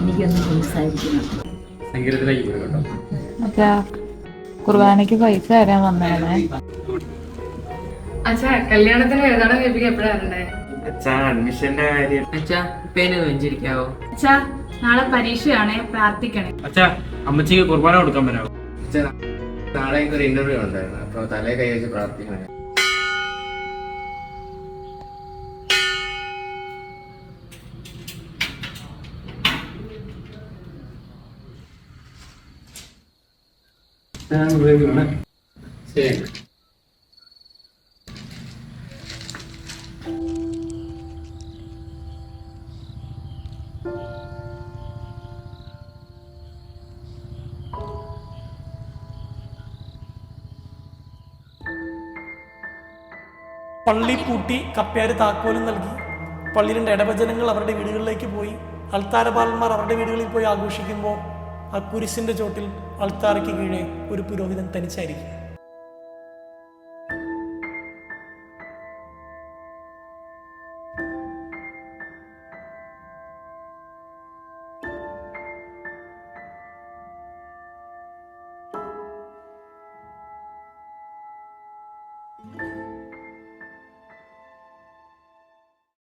എനിക്കൊന്ന് പ്രോത്സാഹിപ്പിക്കണം സംഗീതത്തിലേക്ക് പോയി കേട്ടോ. അച്ഛാ കുർബാനയ്ക്ക് പൈസ തരാൻ വന്നേ അച്ഛാ കല്യാണത്തിന് ഏതാണ് കേൾപ്പിക്കാൻ എപ്പോഴാ അച്ഛാ അഡ്മിഷന്റെ കാര്യം. അച്ഛാ പേന് വെഞ്ചിരിക്കാവോ അച്ഛാ നാളെ പരീക്ഷയാണേ പ്രാർത്ഥിക്കണേ. അച്ഛാ അമ്മച്ചിക്ക് കുർബാന കൊടുക്കാൻ പറ്റാവോ അച്ഛാ നാളെ എനിക്ക് ഒരു ഇന്റർവ്യൂ ഉണ്ടായിരുന്നു. അപ്പൊ തലേ കൈ വെച്ച് പ്രാർത്ഥിക്കണം ശരി. പള്ളി പൂട്ടി കപ്പ്യാർ താക്കോലും നൽകി. പള്ളിയിലുണ്ട് ഇടവചനങ്ങൾ അവരുടെ വീടുകളിലേക്ക് പോയി. അൾത്താരപാലന്മാർ അവരുടെ വീടുകളിൽ പോയി ആഘോഷിക്കുമ്പോൾ ആ കുരിശിന്റെ ചോട്ടിൽ അൾത്താറയ്ക്ക് കീഴേ ഒരു പുരോഹിതൻ തനിച്ചായിരിക്കും.